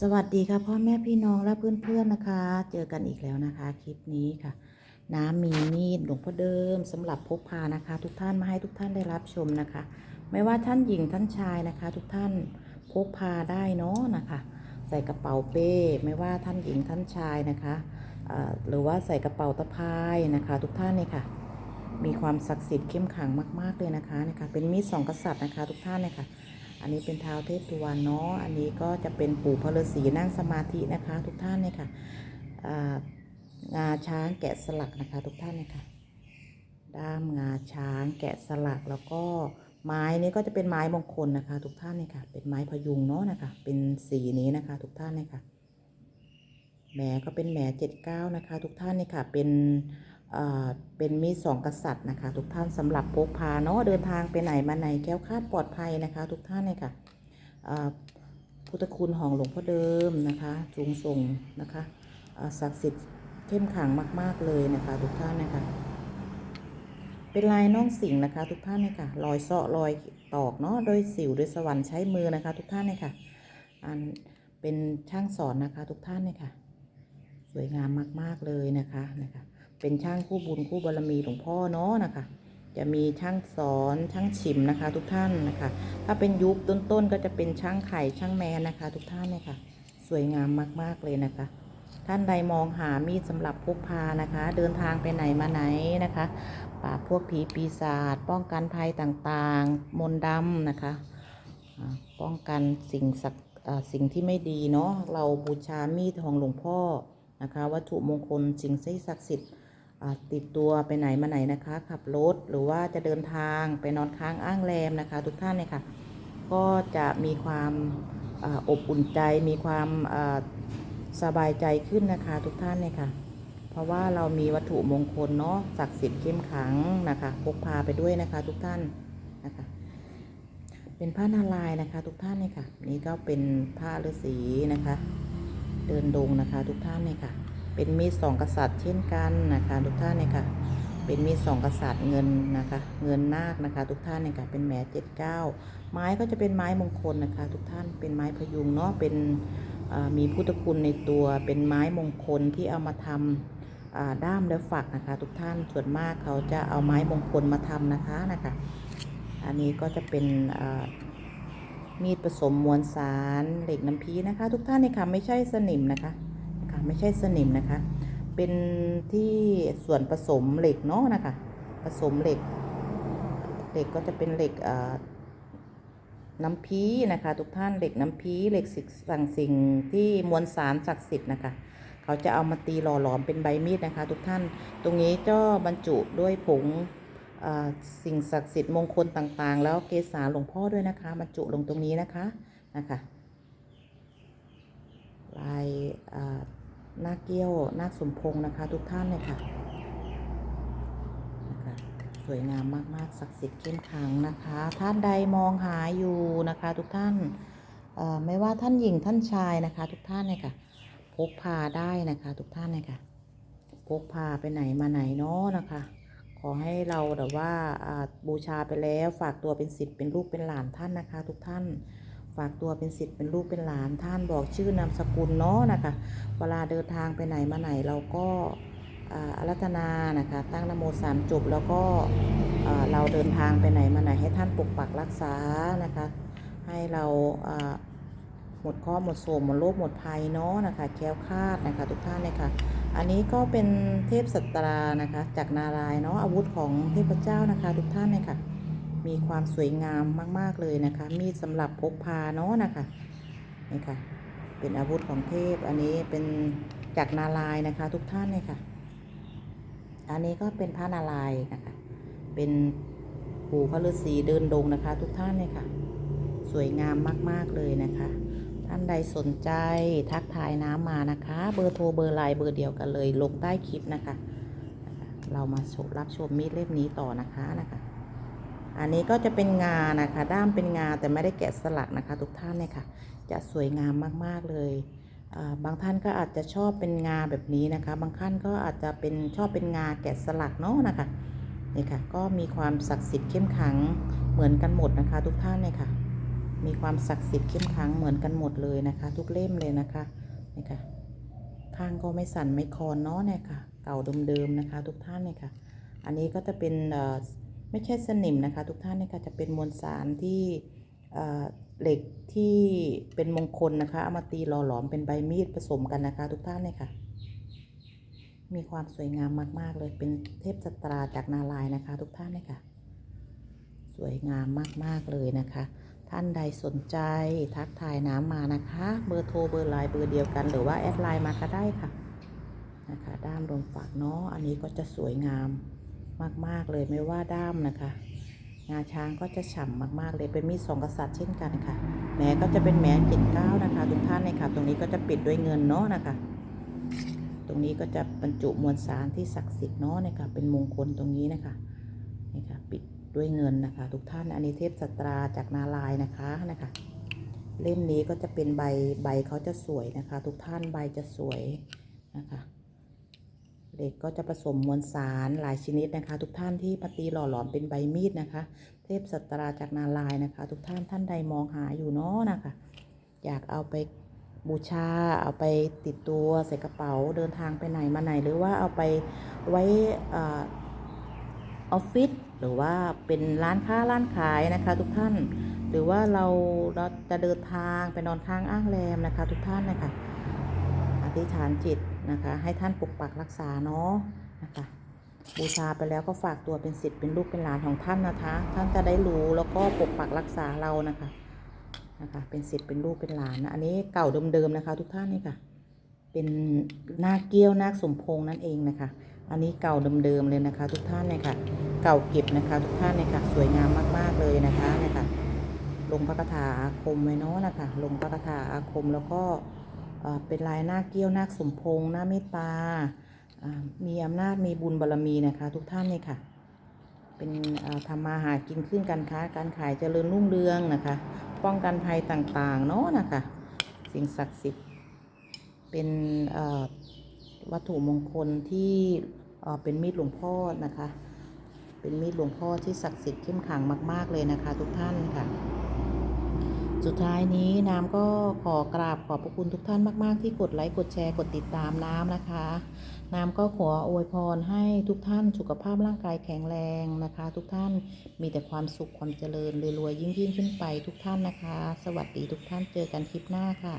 สวัสดีค่ะพ่อแม่พี่น้องและเพื่อนๆนะคะ เจอกันอีกแล้วนะคะคลิปนี้ค่ะ น้ำมีมีดหลวงพ่อเดิมสำหรับพกพานะคะ ทุกท่านมาให้ทุกท่านได้รับชมนะคะ ไม่ว่าท่านหญิงท่านชายนะคะ ทุกท่านพกพาได้เนาะนะคะ ใส่กระเป๋าเป้ ไม่ว่าท่านหญิงท่านชายนะคะหรือว่าใส่กระเป๋าตะพายนะคะ ทุกท่านเนี่ยค่ะ มีความศักดิ์สิทธิ์เข้มขังมาก ๆเลยนะคะนะคะ เป็นมีดสองกษัตริย์นะคะ ทุกท่านเนี่ยค่ะ อันนี้เป็นเท้าเทพตุวันเนาะ อันนี้ก็จะเป็นปู่พระฤาษีนั่งสมาธินะคะ ทุกท่านเนี่ยค่ะงาช้างแกะสลักนะคะ ทุกท่านเนี่ยค่ะ ด้ามงาช้างแกะสลักแล้วก็ไม้นี้ก็จะเป็นไม้มงคลนะคะ ทุกท่านเนี่ยค่ะ เป็นไม้พยุงเนาะนะคะ เป็นสีนี้นะคะ ทุกท่านเนี่ยค่ะแหมก็เป็นแหมเจ็ดเก้านะคะ ทุกท่านเนี่ยค่ะ เป็น เป็นมีสองกษัตริย์นะคะ ทุกท่านสำหรับพกพาเนาะเดินทางไปไหนมาไหนแคล้วคาดปลอดภัยนะคะ ทุกท่านเนี่ยค่ะพุทธคุณของหลวงพ่อเดิมนะคะสูงส่งนะคะศักดิ์สิทธิ์เข้มขังมาก ๆเลยนะคะ ทุกท่านนะคะ เป็นลายน้องสิงนะคะ ทุกท่านเลยค่ะรอยเซาะรอยตอกเนาะโดยสิวโดยสวรรค์ใช้มือนะคะ ทุกท่านเลยค่ะอันเป็นช่างสอนนะคะ ทุกท่านเลยค่ะสวยงามมาก ๆเลยนะคะนะคะ เป็นช่างคู่บุญคู่บารมีหลวงพ่อเนาะนะคะ จะมีช่างสอนช่างฉิมนะคะ ทุกท่านนะคะ ถ้าเป็นยุคต้นๆก็จะเป็นช่างไข่ช่างแมนนะคะ ทุกท่านเนี่ยค่ะ สวยงามมากๆเลยนะคะ ท่านใดมองหามีดสำหรับพกพานะคะ เดินทางไปไหนมาไหนนะคะ ปราบพวกผีปีศาจป้องกันภัยต่างๆ มนต์ดำนะคะป้องกันสิ่งศักสิ่งที่ไม่ดีเนาะเราบูชามีดของหลวงพ่อนะคะ วัตถุมงคลสิ่งศักดิ์สิทธิ์ ติดตัวไปไหนมาไหนนะคะ ขับรถหรือว่าจะเดินทางไปนอนค้างอ้างแรมนะคะ ทุกท่านเนี่ยค่ะ ก็จะมีความออบอุ่นใจมีความสบายใจขึ้นนะคะ ทุกท่านเนี่ยค่ะ เพราะว่าเรามีวัตถุมงคลเนาะศักดิ์สิทธิ์เข้มขลังนะคะพกพาไปด้วยนะคะ ทุกท่านนะคะ เป็นผ้านารายนะคะ ทุกท่านเนี่ยค่ะ นี่ก็เป็นผ้าฤาษีนะคะ เดินดงนะคะ ทุกท่านเนี่ยค่ะ เป็นมีสองกษัตริย์เช่นกันนะคะทุกท่านเนี่ยค่ะเป็นมีสองกษัตริย์เงินนะคะเงินนาคนะคะ ทุกท่านเนี่ยค่ะเป็นแหมเจ็ดเก้าไม้ก็จะเป็นไม้มงคลนะคะ ทุกท่านเป็นไม้พยุงเนาะเป็นมีพุทธคุณในตัวเป็นไม้มงคลที่เอามาทำอ่าด้ามและฝักนะคะ ทุกท่านส่วนมากเขาจะเอาไม้มงคลมาทำนะคะนะคะ อันนี้ก็จะเป็นมีดผสมมวลสารเหล็กน้ำพีนะคะ ทุกท่านเนี่ยค่ะไม่ใช่สนิมนะคะ ไม่ใช่สนิมนะคะ เป็นที่ส่วนผสมเหล็กเนาะนะคะ ผสมเหล็ก เหล็กก็จะเป็นเหล็กน้ำพีนะคะ ทุกท่านเหล็กน้ำพีเหล็กสิสั่งสิ่งที่มวลสารศักดิ์สิทธิ์นะคะเขาจะเอามาตีหล่อหลอมเป็นใบมีดนะคะ ทุกท่านตรงนี้ก็บรรจุด้วยผงสิ่งศักดิ์สิทธิ์มงคลต่างๆ แล้วเกสาหลวงพ่อด้วยนะคะบรรจุลงตรงนี้นะคะนะคะลาย นาคเกี้ยวนาคสมพงษ์นะคะ ทุกท่านเลยค่ะนะคะสวยงามมากๆศักดิ์สิทธิ์เข้มขังนะคะ ท่านใดมองหาอยู่นะคะ ทุกท่านไม่ว่าท่านหญิงท่านชายนะคะ ทุกท่านเนี่ยค่ะ พกพาได้นะคะ ทุกท่านเนี่ยค่ะ พกพาไปไหนมาไหนเนาะนะคะขอให้เราแบบว่าอ่าบูชาไปแล้วฝากตัวเป็นสิทธิ์เป็นลูกเป็นหลานท่านนะคะ ทุกท่าน ฝากตัวเป็นสิทธิ์เป็นลูกเป็นหลานท่านบอกชื่อนามสกุลเนาะนะคะ เวลาเดินทางไปไหนมาไหนเราก็อารัตนานะคะตั้งนโมสามจบแล้วก็เราเดินทางไปไหนมาไหนให้ท่านปกปักรักษานะคะ ให้เราหมดข้อหมดโศกหมดโรคหมดภัยเนาะนะคะแค้วคาดนะคะทุกท่านเลยค่ะอันนี้ก็เป็นเทพสัตรานะคะจากนารายเนาะอาวุธของเทพเจ้านะคะทุกท่านเลยค่ะ มีความสวยงามมาก ๆ เลยนะคะ มีดสำหรับพกพาเนาะนะคะนี่ค่ะ เป็นอาวุธของเทพ อันนี้เป็นจากนารายนะคะ ทุกท่านเลยค่ะ อันนี้ก็เป็นพระนารายนะคะ เป็นปู่พระฤาษีเดินดงนะคะ ทุกท่านเลยค่ะ สวยงามมาก ๆ เลยนะคะ ท่านใดสนใจทักทายน้ำมานะคะ เบอร์โทรเบอร์ไลน์เบอร์เดียวกันเลย ลงใต้คลิปนะคะ เรามาชรับชมมีดเล่มนี้ต่อนะคะนะคะ อันนี้ก็จะเป็นงานะคะ ด้ามเป็นงาแต่ไม่ได้แกะสลักนะคะ ทุกท่านเนี่ยค่ะ จะสวยงามมากๆเลยบางท่านก็อาจจะชอบเป็นงาแบบนี้นะคะ บางท่านก็อาจจะเป็นชอบเป็นงาแกะสลักเนาะนะคะนี่ค่ะก็มีความศักดิ์สิทธิ์เข้มขังเหมือนกันหมดนะคะ ทุกท่านเลยค่ะ มีความศักดิ์สิทธิ์เข้มขังเหมือนกันหมดเลยนะคะ ทุกเล่มเลยนะคะนี่ค่ะข้างก็ไม่สั่นไม่คลอนเนาะเนี่ยค่ะ เก่าเดิมๆนะคะ ทุกท่านเนี่ยค่ะ อันนี้ก็จะเป็นเอ่อ ไม่ใช่สนิมนะคะ ทุกท่านเนี่ยค่ะจะเป็นมวลสารที่เหล็กที่เป็นมงคลนะคะเอามาตีหล่อหลอมเป็นใบมีดผสมกันนะคะ ทุกท่านเนี่ยค่ะ มีความสวยงามมาก ๆ เลยเป็นเทพสตราจากนารายนะคะ ทุกท่านเนี่ยค่ะ สวยงามมาก ๆ เลยนะคะ ท่านใดสนใจทักทายน้ำมานะคะ เบอร์โทรเบอร์ไลน์เบอร์เดียวกัน หรือว่าแอดไลน์มาก็ได้ค่ะนะคะ ด้ามลมฝากเนาะอันนี้ก็จะสวยงาม มาก ๆ เลยไม่ว่าด้ามนะคะ งาช้างก็จะฉ่ำมาก ๆ เลยเป็นมีดสองกษัตริย์เช่นกันค่ะแหมก็จะเป็นแหมเจ็ดเก้านะคะ ทุกท่านเลยค่ะ ตรงนี้ก็จะปิดด้วยเงินเนาะนะคะ ตรงนี้ก็จะบรรจุมวลสารที่ศักดิ์สิทธิ์เนาะนะคะเป็นมงคลตรงนี้นะคะนี่ค่ะปิดด้วยเงินนะคะ ทุกท่านอันนี้เทพสตราจากนาลายนะคะนะคะ เล่มนี้ก็จะเป็นใบใบเขาจะสวยนะคะ ทุกท่านใบจะสวยนะคะ ด็กก็จะผสมมวลสารหลายชนิดนะคะ ทุกท่านที่ปฏิหล่อหลอมเป็นใบมีดนะคะ เทพสตราจากนาลายนะคะ ทุกท่านท่านใดมองหาอยู่เนาะนะคะ อยากเอาไปบูชาเอาไปติดตัวใส่กระเป๋าเดินทางไปไหนมาไหน หรือว่าเอาไปไว้ออออฟฟิศหรือว่าเป็นร้านค้าร้านขายนะคะ ทุกท่าน หรือว่าเราเราจะเดินทางไปนอนค้างอ้างแรมนะคะ ทุกท่านนะคะอธิษฐานจิต นะคะ ให้ท่านปกปักรักษาเนาะนะคะบูชาไปแล้วก็ฝากตัวเป็นสิทธิ์เป็นลูกเป็นหลานของท่านนะคะ ท่านจะได้รู้แล้วก็ปกปักรักษาเรานะคะนะคะ เป็นสิทธิ์เป็นลูกเป็นหลานนะอันนี้เก่าเดิมๆนะคะ ทุกท่านนี่ค่ะ เป็นนาคเกี้ยวนาคสมพงษ์นั่นเองนะคะ อันนี้เก่าเดิมๆเลยนะคะ ทุกท่านเนี่ยค่ะ เก่าเก็บนะคะ ทุกท่านเนี่ยค่ะ สวยงามมากๆเลยนะคะเนี่ยค่ะลงพระคาถาอาคมไว้เนาะนะคะ ลงพระคาถาอาคมแล้วก็ เป็นลายหน้าเกี้ยวหน้าสมพงหน้าเมตตา มีอำนาจมีบุญบารรมีนะคะ ทุกท่านเลยค่ะ เป็นทำมาหากินขึ้นการค้าการขายเจริญรุ่งเรืองนะคะ ป้องกันภัยต่างๆเนาะนะคะ สิ่งศักดิ์สิทธิ์เป็นวัตถุมงคลที่เป็นมีดหลวงพ่อนะคะ เป็นมีดหลวงพ่อที่ศักดิ์สิทธิ์เข้มขังมาก ๆเลยนะคะ ทุกท่านค่ะ สุดท้ายนี้น้ำก็ขอกราบขอบพระคุณทุกท่านมาก ๆ ที่กดไลค์กดแชร์กดติดตามน้ำนะคะ น้ำก็ขออวยพรให้ทุกท่านสุขภาพร่างกายแข็งแรงนะคะ ทุกท่านมีแต่ความสุขความเจริญรวยๆยิ่งๆขึ้นไปทุกท่านนะคะ สวัสดีทุกท่านเจอกันคลิปหน้าค่ะ